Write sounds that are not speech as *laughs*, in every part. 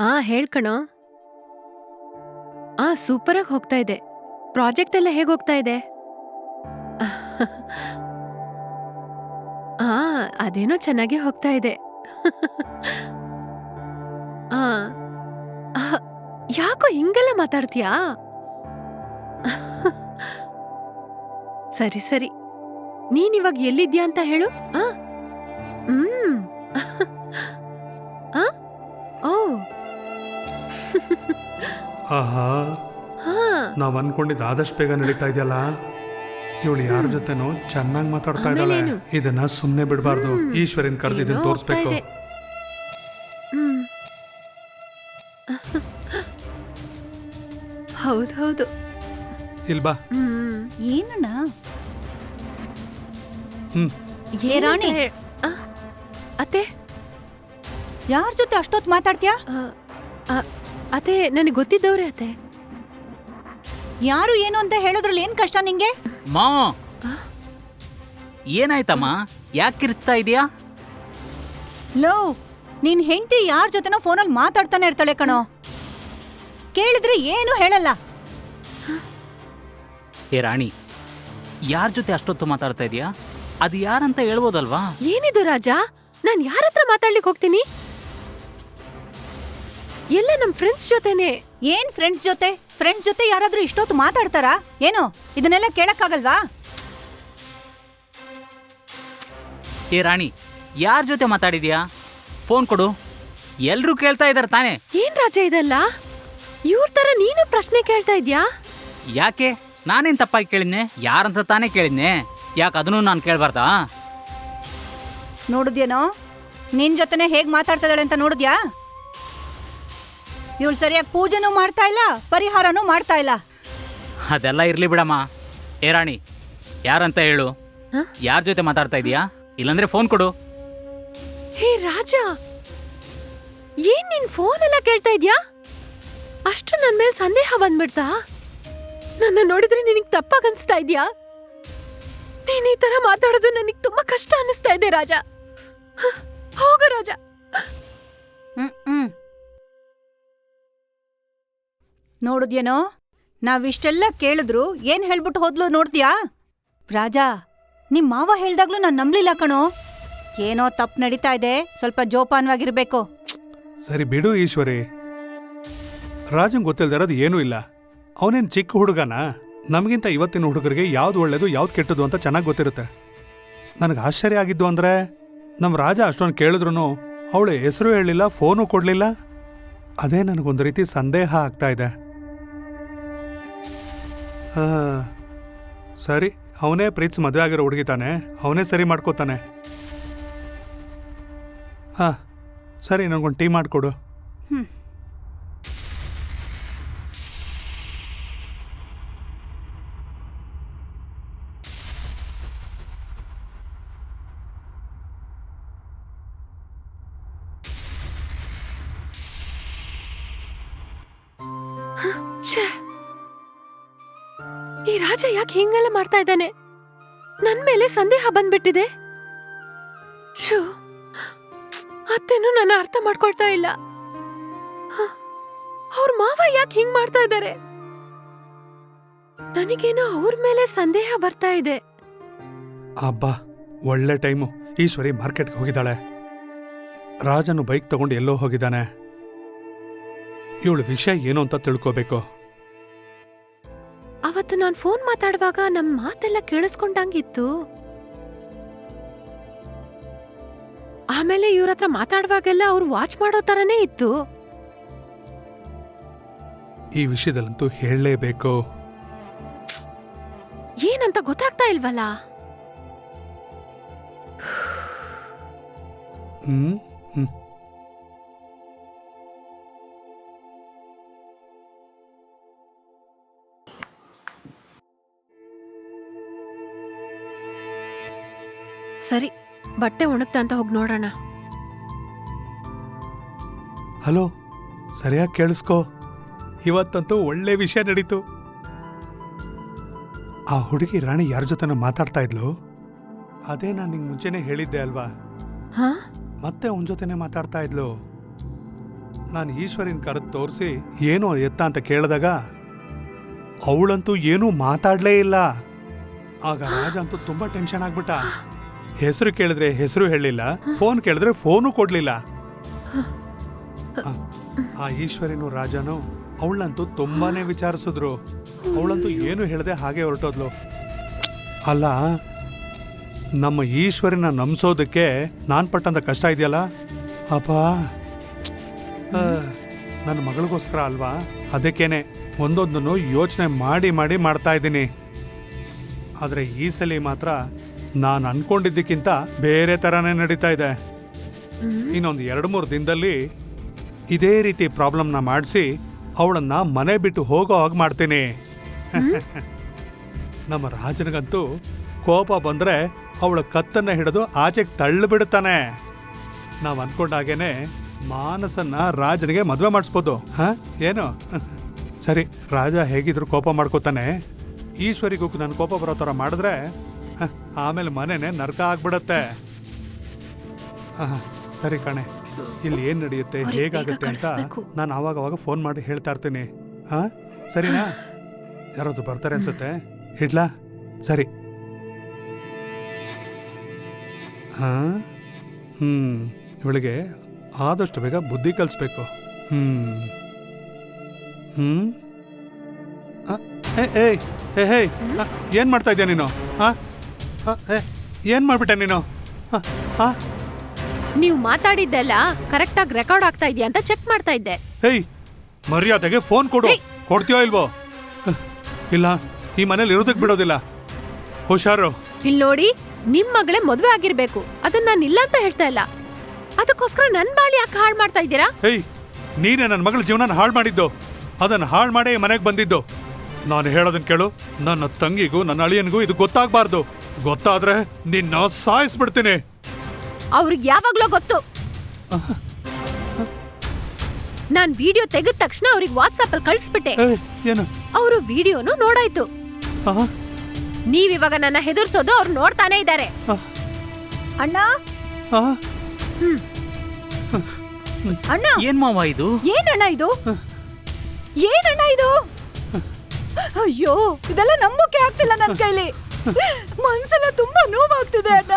ಆ ಹೇಳ್ಕಣೋ ಆ, ಸೂಪರಾಗಿ ಹೋಗ್ತಾ ಇದೆ. ಪ್ರಾಜೆಕ್ಟ್ ಎಲ್ಲ ಹೇಗೆ ಹೋಗ್ತಾ ಇದೆ? ಆ, ಅದೇನೋ ಚೆನ್ನಾಗಿ ಹೋಗ್ತಾ ಇದೆ. ಆ ಯಾಕೋ ಹಿಂಗೆಲ್ಲ ಮಾತಾಡ್ತೀಯಾ? ಸರಿ ಸರಿ. ನೀನಿವಾಗ ಎಲ್ಲಿದ್ಯಾ ಅಂತ ಹೇಳು, ಆ? ಆಹಾ. ಹಾ. ನಾವ್ ಅನ್ಕೊಂಡಿದ್ದು ಆದಷ್ಟು ಬೇಗ ನಡೀತಾ ಇದೆಯಲ್ಲ? ಇವಳು ಯಾರ ಜೊತೆನೋ ಚೆನ್ನಾಗಿ ಮಾತಾಡ್ತಾ ಇದ್ದಾಳೆ ಆಮೇಲೇನು? ಇದನ್ನ ಸುಮ್ನೆ ಬಿಡಬಾರ್ದು. ಈಶ್ವರನ್ ಕರೆದು ಏನೋ ತೋರಿಸ್ಬೇಕು. ಹೋಗ್ತಾ ಇದೆ. ಹ್ಮ್. ಹೌದು ಹೌದು. ಇಲ್ಬಾ ಹ್ಮ್ ಏನಣ್ಣ? ಹ್ಮ್. ಏ ರಾಣಿ. ಹೇಳ್- ಆ, ಅತ್ತೆ? ಯಾರ ಜೊತೆ ಅಷ್ಟೊತ್ತು ಮಾತಾಡ್ತೀಯಾ? ಆ, ಆ, ಅತ್ತೆ ನನಗೆ ಗೊತ್ತಿದ್ದವ್ರೆ ಅತ್ತೆ. ಯಾರು ಏನು ಅಂತ ಹೇಳೋದ್ರಲ್ಲಿ ಏನ್ ಕಷ್ಟ ನಿಂಗೆ? ಮಾ. ಏನಾಯ್ತಮ್ಮ? ಯಾಕೆ ಕಿರಿಸ್ತಾ ಇದೀಯಾ? ಲೋ ನಿನ್ ಹೆಂಡತಿ ಯಾರ ಜೊತೆನೋ ಫೋನಲ್ಲಿ ಮಾತಾಡ್ತಾನೆ ಇರ್ತಾಳೆ ಕಣೋ. ಕೇಳಿದ್ರೆ ಏನು ಹೇಳಲ್ಲ. ಹೇ ರಾಣಿ ಯಾರ ಜೊತೆ ಅಷ್ಟೊತ್ತು ಮಾತಾಡ್ತಾ ಇದೀಯಾ? ಅದು ಯಾರಂತ ಹೇಳ್ಬೋದಲ್ವಾ? ಏನಿದು ರಾಜ? ನಾನು ಯಾರ ಹತ್ರ ಮಾತಾಡ್ಲಿಕ್ಕೆ ಹೋಗ್ತೀನಿ? ಎಲ್ಲ ನಮ್ ಫ್ರೆಂಡ್ಸ್ ಜೊತೆನೆ. ಏನ್ ಫ್ರೆಂಡ್ಸ್ ಜೊತೆ? ಫ್ರೆಂಡ್ಸ್ ಜೊತೆ ಯಾರಾದ್ರೂ ಇಷ್ಟೊತ್ತು ಮಾತಾಡ್ತಾರಾ? ಏನು? ಇದನ್ನೆಲ್ಲ ಕೇಳಕ್ಕಾಗಲ್ವಾ? ಏ ರಾಣಿ ಯಾರ ಜೊತೆ ಮಾತಾಡಿದ್ಯಾ? ಫೋನ್ ಕೊಡು. ಎಲ್ರೂ ಕೇಳ್ತಾ ಇದಾರೆ ತಾನೇ. ಏನ್ ರಾಜ ಇದಲ್ಲ? ಇವ್ರ ತರ ನೀನು ಪ್ರಶ್ನೆ ಕೇಳ್ತಾ ಇದ್ಯಾ? ಯಾಕೆ? ನಾನೇನ್ ತಪ್ಪಾಗಿ ಕೇಳಿದ್ನೆ? ಯಾರಂತ ತಾನೇ ಕೇಳಿದ್ನೆ? ಯಾಕೆ ಅದನ್ನು ನಾನು ಕೇಳ್ಬಾರ್ದಾ? ನೋಡಿದ್ಯೇನೋ? ನಿನ್ ಜೊತೆನೆ ಹೇಗ್ ಮಾತಾಡ್ತಾ ಇದ್ದಾಳೆ ಅಂತ ನೋಡಿದ್ಯಾ? ಇವಳು ಸರಿಯಾಗಿ ಪೂಜೆನೂ ಮಾಡ್ತಾ ಇಲ್ಲ ಪರಿಹಾರನೂ ಮಾಡ್ತಾ ಇಲ್ಲ. ಅದೆಲ್ಲ ಇರ್ಲಿ ಬಿಡಮ್ಮ. ಏ ರಾಣಿ ಯಾರಂತ ಹೇಳು? ಹ? ಯಾರ ಜೊತೆ ಮಾತಾಡ್ತಾ ಇದೀಯಾ? ಇಲ್ಲಂದ್ರೆ ಫೋನ್ ಕೊಡು. ಹೇ ರಾಜ ಏನ್ ನಿನ್ ಫೋನ್ ಎಲ್ಲ ಕೇಳ್ತಾ ಇದ್ಯಾ? ಅಷ್ಟು ನನ್ ಮೇಲೆ ಸಂದೇಹ ಬಂದ್ಬಿಡ್ತಾ? ನನ್ನ ನೋಡಿದ್ರೆ ನಿನಗ್ ತಪ್ಪಾಗ್ ಅನ್ಸ್ತಾ ಇದ್ಯಾ? ನೀನ್ ಈ ತರ ಮಾತಾಡೋದು ನನಗ್ ತುಂಬಾ ಕಷ್ಟ ಅನ್ನಿಸ್ತಾ ಇದೆ ರಾಜ. ಹ, ಹೋಗು ರಾಜ. ನೋಡಿದ್ಯೇನೋ? ನಾವಿಷ್ಟೆಲ್ಲ ಕೇಳಿದ್ರು ಏನ್ ಹೇಳ್ಬಿಟ್ಟು ಹೋದ್ಲು ನೋಡ್ತೀಯಾ? ರಾಜಾ, ನಿಮ್ ಮಾವ ಹೇಳ್ದಾಗ್ಲೂ ನಾನ್ ನಂಬ್ಲಿಲ್ಲ ಕಣೋ. ಏನೋ ತಪ್ಪು ನಡೀತಾ ಇದೆ, ಸ್ವಲ್ಪ ಜೋಪಾನವಾಗಿರ್ಬೇಕು. ಸರಿ ಬಿಡು ಈಶ್ವರಿ. ರಾಜನ್ ಗೊತ್ತಿಲ್ದಿರೋದು ಏನೂ ಇಲ್ಲ. ಅವನೇನ್ ಚಿಕ್ಕ ಹುಡುಗನ? ನಮಗಿಂತ ಇವತ್ತಿನ ಹುಡುಗರಿಗೆ ಯಾವ್ದು ಒಳ್ಳೇದು, ಯಾವ್ದು ಕೆಟ್ಟದು ಅಂತ ಚೆನ್ನಾಗಿ ಗೊತ್ತಿರುತ್ತೆ. ನನಗೆ ಆಶ್ಚರ್ಯ ಆಗಿದ್ದು ಅಂದ್ರೆ ನಮ್ಮ ರಾಜ ಅಷ್ಟೊಂದು ಕೇಳಿದ್ರು ಅವಳು ಹೆಸರು ಹೇಳಲಿಲ್ಲ ಫೋನು ಕೊಡಲಿಲ್ಲ. ಅದೇ ನನಗೊಂದು ರೀತಿ ಸಂದೇಹ ಆಗ್ತಾ ಇದೆ. ಹಾ, ಸರಿ ಅವನೇ ಪ್ರೀತ್ಸ್ ಮದುವೆ ಆಗಿರೋ ಹುಡುಗಿ ತಾನೆ ಅವನೇ ಸರಿ ಮಾಡ್ಕೋತಾನೆ. ಹಾಂ ಸರಿ ನನಗೊಂದು ಟೀ ಮಾಡಿಕೊಡು. ಛೇ ರಾಜ ಯಾಕೆ ಹಿಂಗೆಲ್ಲ ಮಾಡ್ತಾ ಇದ್ದಾನೆ? ನನ್ ಮೇಲೆ ಸಂದೇಹ ಬಂದ್ಬಿಟ್ಟಿದೆ. ಶೂ ಅತ್ತೆನೂ ನನ್ನ ಅರ್ಥ ಮಾಡ್ಕೊಳ್ತಾ ಇಲ್ಲ. ಅವ್ರ ಮಾವ ಯಾಕೆ ಹಿಂಗ್ ಮಾಡ್ತಾ ಇದ್ದಾರೆ ನನಗೇನೋ ಅವ್ರ ಮೇಲೆ ಸಂದೇಹ ಬರ್ತಾ ಇದೆ. ಅಬ್ಬಾ, ಒಳ್ಳೆ ಟೈಮು. ಈಶ್ವರಿ ಮಾರ್ಕೆಟ್ಗೆ ಹೋಗಿದ್ದಾಳೆ. ರಾಜನು ಬೈಕ್ ತಗೊಂಡು ಎಲ್ಲೋ ಹೋಗಿದ್ದಾನೆ. ಇವಳು ವಿಷಯ ಏನು ಅಂತ ತಿಳ್ಕೋಬೇಕು. ಅವತ್ತು ನಾನ್ ಫೋನ್ ಮಾತಾಡುವಾಗ ನಮ್ ಮಾತೆಲ್ಲ ಕೇಳಿಸ್ಕೊಂಡಂಗಿತ್ತು. ಆಮೇಲೆ ಇವ್ರ ಹತ್ರ ಮಾತಾಡುವಾಗೆಲ್ಲ ಅವ್ರು ವಾಚ್ ಮಾಡೋ ತರನೇ ಇತ್ತು. ಈ ವಿಷಯದಲ್ಲಂತೂ ಹೇಳಲೇಬೇಕು. ಏನಂತ ಗೊತ್ತಾಗ್ತಾ ಇಲ್ವಲ್ಲ? ಹ್ಮ್? ಸರಿ ಬಟ್ಟೆ ಒಣಗ್ತಾ ಅಂತ ಹೋಗಿ ನೋಡೋಣ. ಹಲೋ ಸರಿಯಾಗಿ ಕೇಳಿಸ್ಕೋ. ಇವತ್ತಂತೂ ಒಳ್ಳೆ ವಿಷಯ ನಡೀತು. ಆ ಹುಡುಗಿ ರಾಣಿ ಯಾರ ಜೊತೆನೂ ಮಾತಾಡ್ತಾ ಇದ್ಲು? ಅದೇ ನಾನು ನಿಂಗೆ ಮುಂಚೆನೆ ಹೇಳಿದ್ದೆ ಅಲ್ವಾ? ಹಾ? ಮತ್ತೆ ಅವನ ಜೊತೆನೆ ಮಾತಾಡ್ತಾ ಇದ್ಲು. ನಾನು ಈಶ್ವರಿನ ಕರೆದು ತೋರಿಸಿ ಏನೋ ಎತ್ತ ಅಂತ ಕೇಳಿದಾಗ ಅವಳಂತೂ ಏನೂ ಮಾತಾಡ್ಲೇ ಇಲ್ಲ. ಆಗ ರಾಜ ಅಂತೂ ತುಂಬಾ ಟೆನ್ಷನ್ ಆಗ್ಬಿಟ್ಟ. ಹೆಸರು ಕೇಳಿದ್ರೆ ಹೆಸರು ಹೇಳಲಿಲ್ಲ ಫೋನ್ ಕೇಳಿದ್ರೆ ಫೋನು ಕೊಡ್ಲಿಲ್ಲ. ಆ, ಈಶ್ವರಿನು ರಾಜನು ಅವಳಂತೂ ತುಂಬಾನೇ ವಿಚಾರಿಸಿದ್ರು. ಅವಳಂತೂ ಏನು ಹೇಳದೆ ಹಾಗೆ ಹೊರಟೋದ್ಲು. ಅಲ್ಲ ನಮ್ಮ ಈಶ್ವರಿನ ನಂಬಿಸೋದಕ್ಕೆ ನಾನು ಪಟ್ಟಂತ ಕಷ್ಟ ಇದೆಯಲ್ಲ? ಅಪ್ಪ ನನ್ನ ಮಗಳಿಗೋಸ್ಕರ ಅಲ್ವಾ? ಅದಕ್ಕೇನೆ ಒಂದೊಂದನ್ನು ಯೋಚನೆ ಮಾಡಿ ಮಾಡಿ ಮಾಡ್ತಾ ಇದ್ದೀನಿ. ಆದರೆ ಈ ಸಲ ಮಾತ್ರ ನಾನು ಅನ್ಕೊಂಡಿದ್ದಕ್ಕಿಂತ ಬೇರೆ ಥರನೇ ನಡೀತಾ ಇದೆ. ಇನ್ನೊಂದು ಎರಡು ಮೂರು ದಿನದಲ್ಲಿ ಇದೇ ರೀತಿ ಪ್ರಾಬ್ಲಮ್ನ ಮಾಡಿಸಿ ಅವಳನ್ನ ಮನೆ ಬಿಟ್ಟು ಹೋಗೋ ಹಾಗೆ ಮಾಡ್ತೀನಿ. *laughs* ನಮ್ಮ ರಾಜನಿಗಂತೂ ಕೋಪ ಬಂದ್ರೆ ಅವಳ ಕತ್ತನ್ನ ಹಿಡಿದು ಆಚೆಗೆ ತಳ್ಳು ಬಿಡುತ್ತಾನೆ ನಾವು ಅನ್ಕೊಂಡಾಗೇನೆ ಮಾನಸನ್ನ ರಾಜನಿಗೆ ಮದುವೆ ಮಾಡಿಸ್ಬೋದು. ಹಾ? ಏನು? *laughs* ಸರಿ, ರಾಜ ಹೇಗಿದ್ರು ಕೋಪ ಮಾಡ್ಕೋತಾನೆ, ಈಶ್ವರಿಗೂ ನನ್ನ ಕೋಪ ಬರೋ ಥರ ಮಾಡಿದ್ರೆ ಆಮೇಲೆ ಮನೆನೇ ನರ್ಕ ಆಗ್ಬಿಡತ್ತೆ ಹ, ಸರಿ ಕಣೆ ಇಲ್ಲಿ ಏನ್ ನಡೆಯುತ್ತೆ ಹೇಗಾಗುತ್ತೆ ಅಂತ ನಾನು ಅವಾಗ ಅವಾಗ ಫೋನ್ ಮಾಡಿ ಹೇಳ್ತಾ ಇರ್ತೀನಿ ಹಾ ಸರಿನಾ ಯಾರಾದ್ರು ಬರ್ತಾರೆ ಅನ್ಸುತ್ತೆ ಇಡ್ಲಾ ಸರಿ ಹಾ ಹ್ಮ್ ಇವಳಿಗೆ ಆದಷ್ಟು ಬೇಗ ಬುದ್ಧಿ ಕಲಿಸ್ಬೇಕು ಹ್ಮ್ ಹ್ಮ್ ಏಯ್ ಏ ಏಯ್ ಏ ಹೇಯ್ ಆ, ಏನ್ ಮಾಡ್ತಾ ಇದೀಯ ನೀನು ಹಾ ಏನ್ ಮಾಡ್ಬಿಟ್ಟೆ ನೀನು? ನೀವು ಮಾತಾಡಿದ್ದೆಲ್ಲ ಕರೆಕ್ಟ್ ಆಗಿ ರೆಕಾರ್ಡ್ ಆಗ್ತಾ ಇದೆಯಾ ಅಂತ ಚೆಕ್ ಮಾಡ್ತಾ ಇದ್ದೆ. ಹೇಯ್ ಮರ್ಯಾದೆಗೆ ಫೋನ್ ಕೊಡು. ಹೇಯ್. ಕೊಡ್ತೀಯೋ ಇಲ್ವೋ? ಇಲ್ಲ ಈ ಮನೇಲಿ ಇರೋದಕ್ಕೆ ಬಿಡೋದಿಲ್ಲ. ಹುಷಾರು. ಇಲ್ಲಿ ನೋಡಿ ನಿಮ್ ಮಗಳೇ ಮದುವೆ ಆಗಿರ್ಬೇಕು. ಅದನ್ನ ನಾನು ಇಲ್ಲ ಅಂತ ಹೇಳ್ತಾ ಇಲ್ಲ. ಅದಕ್ಕೋಸ್ಕರ ನನ್ ಬಾಳಿ ಯಾಕೆ ಹಾಳು ಮಾಡ್ತಾ ಇದ್ದೀರಾ? ಹೇಯ್ ನೀನೇ ನನ್ನ ಮಗಳ ಜೀವನ ಹಾಳು ಮಾಡಿದ್ದು. ಅದನ್ನು ಹಾಳು ಮಾಡೇ ಮನೆಗೆ ಬಂದಿದ್ದು. ನಾನು ಹೇಳೋದನ್ನ ಕೇಳು ನನ್ನ ತಂಗಿಗೂ ನನ್ನ ಅಳಿಯನಿಗೂ ಇದು ಗೊತ್ತಾಗಬಾರ್ದು. ಗೊತ್ತಾದ್ರೆ ನಿನ್ನ ಸಾಯಿಸ್ಬಿಡ್ತೀನಿ. ಅವ್ರಿಗೆ ಯಾವಾಗ್ಲೋ ಗೊತ್ತು. ನಾನ್ ವಿಡಿಯೋ ತೆಗೆದ ತಕ್ಷಣ ಅವ್ರಿಗೆ ವಾಟ್ಸ್ಆಪ್ ಅಲ್ಲಿ ಕಳಿಸ್ಬಿಟ್ಟೆ. ಏನು? ಅವರು ವಿಡಿಯೋನು ನೋಡಾಯ್ತು. ಆ, ನೀವಿವಾಗ ನನ್ನ ಹೆದರ್ಸೋದು ಅವ್ರು ನೋಡ್ತಾನೆ ಇದ್ದಾರೆ. ಆ, ಅಣ್ಣ? ಆ, ಅಣ್ಣ? ಏನ್ ಮಾವ ಇದು? ಏನಣ್ಣ ಇದು? ಏನಣ್ಣ ಇದು? ಅಯ್ಯೋ ಇದೆಲ್ಲ ನಂಬೋಕೆ ಆಗ್ತಿಲ್ಲ ನನ್ ಕೈಲಿ. ಮನ್ಸೆಲ್ಲ ತುಂಬಾ ನೋವಾಗ್ತಿದೆ ಅಣ್ಣ.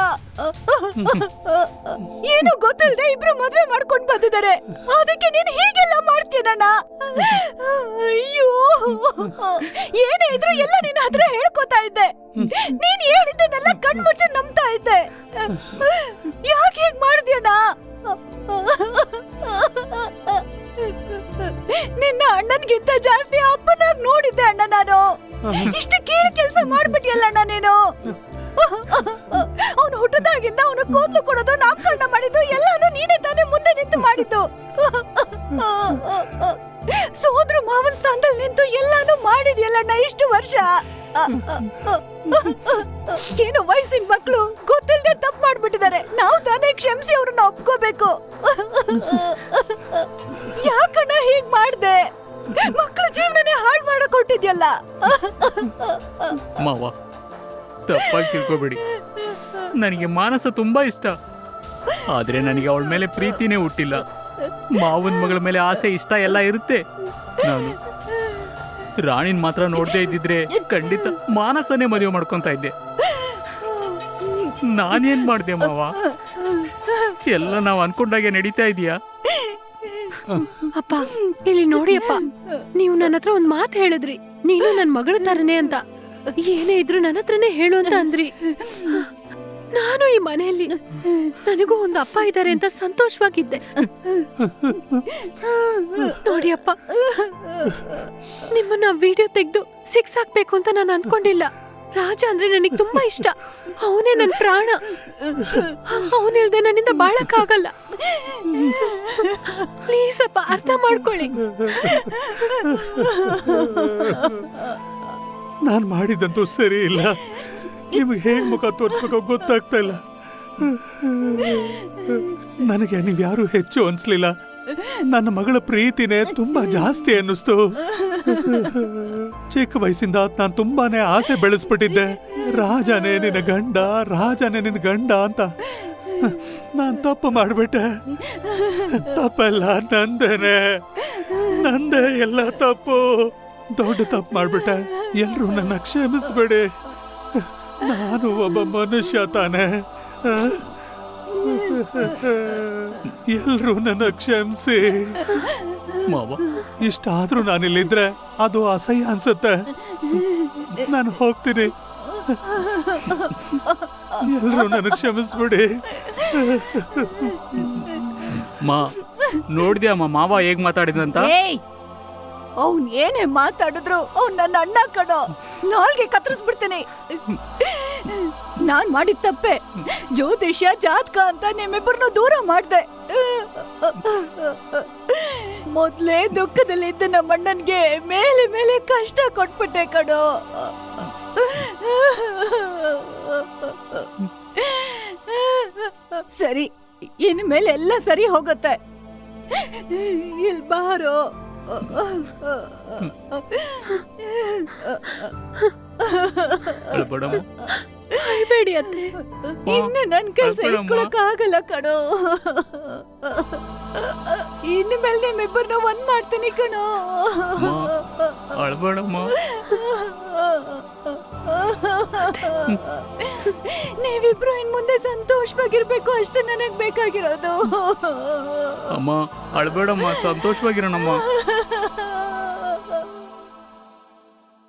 ಏನು ಗೊತ್ತಿಲ್ಲದೆ ಇಬ್ರು ಮದ್ವೆ ಮಾಡ್ಕೊಂಡು ಬಂದಿದ್ದಾರೆ. ಅದಕ್ಕೆ ನೀನ್ ಹೀಗೆಲ್ಲ ಮಾಡ್ತೀನಣ್ಣ? ಅಯ್ಯೋ. ಏನೇ ಇದ್ರು ಎಲ್ಲ ನಿನ್ನ ಹತ್ರ ಹೇಳ್ಕೊತಾ ಇದ್ದೆ. ನೀನ್ ಹೇಳಿದ್ದನ್ನೆಲ್ಲ ಕಣ್ಮುಚ್ಚಿ ನಂಬ್ತಾ ಇದ್ದೆ. ಯಾಕೆ ಹೀಗ್ ಮಾಡಿದ್ಯಣ್ಣ? ನಿನ್ನ ಅಣ್ಣನ್ಗಿಂತ ಜಾಸ್ತಿ ಅಪ್ಪನಾಗ್ ನೋಡಿದ್ದೆ ಅಣ್ಣ ನಾನು. ಇಷ್ಟು ಇಷ್ಟು ವರ್ಷ? ಏನು ವಯಸ್ಸಿನ ಮಕ್ಕಳು ಗೊತ್ತಿಲ್ಲದೆ ತಪ್ಪು ಮಾಡ್ಬಿಟ್ಟಿದ್ದಾರೆ. ನಾವು ತಾನೇ ಕ್ಷಮಿಸಿ ಅವ್ರನ್ನ ಒಪ್ಕೋಬೇಕು. ಯಾಕಣ್ಣ ಹೀಗ್ ಮಾಡ್ದೆ? ಮಕ್ಕಳ ಜೀವನನೇ ಹಾಳು ಮಾಡಕ್ ಹೊಟ್ಟಿದ್ಯಲ್ಲ ಮಾವ, ತಪ್ಪಾಗಿ ತಿಳ್ಕೊಬೇಡಿ. ನನಗೆ ಮಾನಸ ತುಂಬಾ ಇಷ್ಟ. ಆದ್ರೆ ನನಗೆ ಅವಳ ಮೇಲೆ ಪ್ರೀತಿನೇ ಹುಟ್ಟಿಲ್ಲ. ಮಾವನ ಮಗಳ ಮೇಲೆ ಆಸೆ, ಇಷ್ಟ ಎಲ್ಲ ಇರುತ್ತೆ. ನಾನು ರಾಣಿನ್ ಮಾತ್ರ ನೋಡದೇ ಇದ್ದಿದ್ರೆ ಖಂಡಿತ ಮಾನಸನೇ ಮದುವೆ ಮಾಡ್ಕೊಂತ ಇದ್ದೆ. ನಾನೇನ್ ಮಾಡ್ದೆ ಮಾವ? ಎಲ್ಲ ನಾವು ಅನ್ಕೊಂಡಾಗೆ ನಡೀತಾ ಇದೀಯಾ ಅಪ್ಪ, ಇಲ್ಲಿ ನೋಡಿ ಅಪ್ಪ, ನೀವು ನನ್ನ ಹತ್ರ ಒಂದ್ ಮಾತು ಹೇಳಿದ್ರಿ. ನೀನು ನನ್ನ ಮಗಳ ತರನೇ ಅಂತ. ಏನೇ ಇದ್ರು ನನ್ನ ಹತ್ರನೇ ಹೇಳು ಅಂತ ಅಂದ್ರಿ. ನಾನು ಈ ಮನೆಯಲ್ಲಿ, ನನಗೂ ಒಂದು ಅಪ್ಪ ಇದ್ದಾರೆ ಅಂತ ಸಂತೋಷವಾಗಿದ್ದೆ. ನೋಡಿ ಅಪ್ಪ, ನಿಮ್ಮನ್ನ ವಿಡಿಯೋ ತೆಗೆದು ಸಿಕ್ಸ್ ಹಾಕ್ಬೇಕು ಅಂತ ನಾನು ಅನ್ಕೊಂಡಿಲ್ಲ. ರಾಜ ಅಂದ್ರೆ ನನಗೆ ತುಂಬಾ ಇಷ್ಟ. ಅವನೇ ನನ್ನ ಪ್ರಾಣ. ಅವನಿಲ್ದೆ ನನ್ನಿಂದ ಬಾಳಕ್ಕಾಗಲ್ಲ. ಪ್ಲೀಸ್ ಅಪ್ಪ, ಅರ್ಥ ಮಾಡ್ಕೊಳ್ಳಿ. ನಾನು ಮಾಡಿದಂತೂ ಸರಿ ಇಲ್ಲ. ನಿಮಗೆ ಹೇಗೆ ಮುಖ ತೋರಿಸ್ಬೇಕೋ ಗೊತ್ತಾಗ್ತಾ ಇಲ್ಲ. ನನಗೆ ನೀವ್ಯಾರು ಹೆಚ್ಚು ಅನ್ಸ್ಲಿಲ್ಲ. ನನ್ನ ಮಗಳ ಪ್ರೀತಿನೇ ತುಂಬಾ ಜಾಸ್ತಿ ಅನ್ನಿಸ್ತು. ಚಿಕ್ಕ ವಯಸ್ಸಿಂದ ನಾನು ತುಂಬಾನೇ ಆಸೆ ಬೆಳೆಸ್ಬಿಟ್ಟಿದ್ದೆ. ರಾಜನೇ ನಿನ್ನ ಗಂಡ, ರಾಜನೇ ನಿನ್ನ ಗಂಡ ಅಂತ. ನಾನು ತಪ್ಪು ಮಾಡ್ಬಿಟ್ಟೆ. ತಪ್ಪಲ್ಲ, ನಂದೇನೆ. ನಂದೇ ಎಲ್ಲ ತಪ್ಪು. ದೊಡ್ಡ ತಪ್ಪು ಮಾಡಿಬಿಟ್ಟೆ. ಎಲ್ಲರೂ ನನ್ನ ಕ್ಷಮಿಸ್ಬೇಡಿ. ನಾನು ಒಬ್ಬ ಮನುಷ್ಯ ತಾನೆ. ಎಲ್ಲರೂ ನನ್ನ ಕ್ಷಮಿಸಿ. ಮಾವ. ಇಷ್ಟಾದ್ರೂ ನಾನಿಲ್ಲಿದ್ರೆ ಅದು ಅಸಹ್ಯ ಅನ್ಸುತ್ತೆ. ನಾನು ಹೋಗ್ತೀನಿ. ಎಲ್ಲರೂ ನನ್ನ ಕ್ಷಮಿಸ್ಬಿಡಿ. ಮಾ ನೋಡಿದ್ಯಾ ಮಾವ ಹೇಗ್ ಮಾತಾಡಿದಂತ ಅವ್ನ್ ಏನೇ ಮಾತಾಡಿದ್ರು ಅವ್ನ್ ನನ್ನ ಅಣ್ಣ ಕಣೋ. ನಾಲ್ಗೆ ಕತ್ತರಿಸ್ಬಿಡ್ತೇನೆ. ನಾನ್ ಮಾಡಿದ ತಪ್ಪೆ. ಜ್ಯೋತಿಷ್ಯ, ಜಾತಕ ಅಂತ ನಿಮ್ಮಿಬ್ಬರನ್ನು ದೂರ ಮಾಡ್ದೆ. ಮೊದ್ಲೇ ದುಃಖದಲ್ಲಿದ್ದ ನಮ್ಮ ಅಣ್ಣನ್ಗೆ ಮೇಲೆ ಮೇಲೆ ಕಷ್ಟ ಕೊಟ್ಬಿಟ್ಟೆ ಕಣೋ. ಸರಿ, ಇನ್ಮೇಲೆ ಎಲ್ಲ ಸರಿ ಹೋಗುತ್ತೆ. ಇಲ್ ಬಾರೋ. ಅಳ್ಬೇಡಮ್ಮ ಅಳ್ಬೇಡಿ ಅತ್ತೆ. ಇನ್ನು ನನ್ನ ಕೈ ಅಳ್ಬೇಡಮ್ಮ. ಸಹಿಸ್ಕೊಳಕ್ ಆಗಲ್ಲ ಕಣೋ. ಇನ್ನು ಮೇಲೆ ನಿಮ್ಮಿಬ್ಬರನ್ನ ಒಂದ್ ಮಾಡ್ತೀನಿ ಕಣೋ. ಅಳ್ಬೇಡಮ್ಮ ನೀವಿಬ್ರು ಇನ್ ಮುಂದೆ ಸಂತೋಷವಾಗಿರ್ಬೇಕು ಅಷ್ಟೇ ನನಗ್ ಬೇಕಾಗಿರೋದು. ಅಮ್ಮ ಅಳ್ಬೇಡಮ್ಮ ಸಂತೋಷವಾಗಿರೋಣಮ್ಮ.